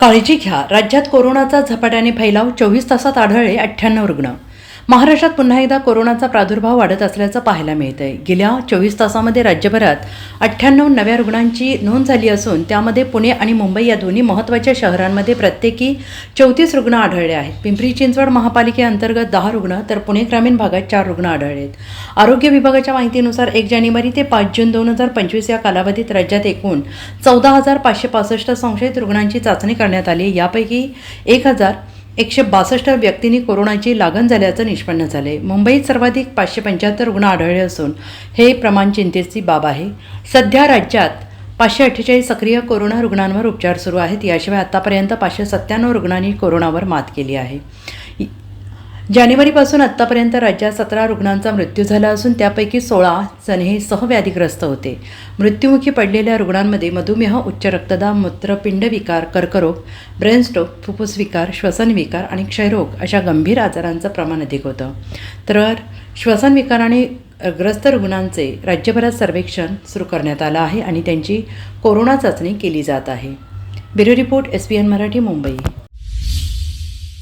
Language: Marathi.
काळजी घ्या. राज्यात कोरोनाचा झपाट्याने फैलाव चोवीस तासात आढळले अठ्ठ्याण्णव रुग्ण. महाराष्ट्रात पुन्हा एकदा कोरोनाचा प्रादुर्भाव वाढत असल्याचं पाहायला मिळतंय. गेल्या चोवीस तासामध्ये राज्यभरात अठ्ठ्याण्णव नव्या रुग्णांची नोंद झाली असून त्यामध्ये पुणे आणि मुंबई या दोन्ही महत्त्वाच्या शहरांमध्ये प्रत्येकी चौतीस रुग्ण आढळले आहेत. पिंपरी चिंचवड महापालिकेअंतर्गत दहा रुग्ण तर पुणे ग्रामीण भागात चार रुग्ण आढळले आहेत आरोग्य विभागाच्या माहितीनुसार एक जानेवारी ते पाच जून दोन हजार पंचवीस या कालावधीत राज्यात एकूण चौदा हजार पाचशे पासष्ट संशयित रुग्णांची चाचणी करण्यात आली. यापैकी एक हजार एकशे बासष्ट व्यक्तींनी कोरोनाची लागण झाल्याचं निष्पन्न झाले मुंबईत सर्वाधिक पाचशे पंच्याहत्तर रुग्ण आढळले असून हे प्रमाण चिंतेची बाब आहे. सध्या राज्यात पाचशे अठ्ठेचाळीस सक्रिय कोरोना रुग्णांवर उपचार सुरू आहेत. याशिवाय आतापर्यंत पाचशे सत्त्याण्णव रुग्णांनी कोरोनावर मात केली आहे. जानेवारीपासून आत्तापर्यंत राज्यात सतरा रुग्णांचा मृत्यू झाला असून त्यापैकी सोळा जण हे सहव्याधीग्रस्त होते. मृत्युमुखी पडलेल्या रुग्णांमध्ये मधुमेह उच्च रक्तदाब मूत्रपिंड विकार कर्करोग ब्रेन स्ट्रोक फुफ्फुस विकार श्वसन विकार आणि क्षयरोग अशा गंभीर आजारांचं प्रमाण अधिक होतं. तर श्वसन विकाराने ग्रस्त रुग्णांचे राज्यभरात सर्वेक्षण सुरू करण्यात आलं आहे आणि त्यांची कोरोना चाचणी केली जात आहे. Bureau report S P N Marathi Mumbai.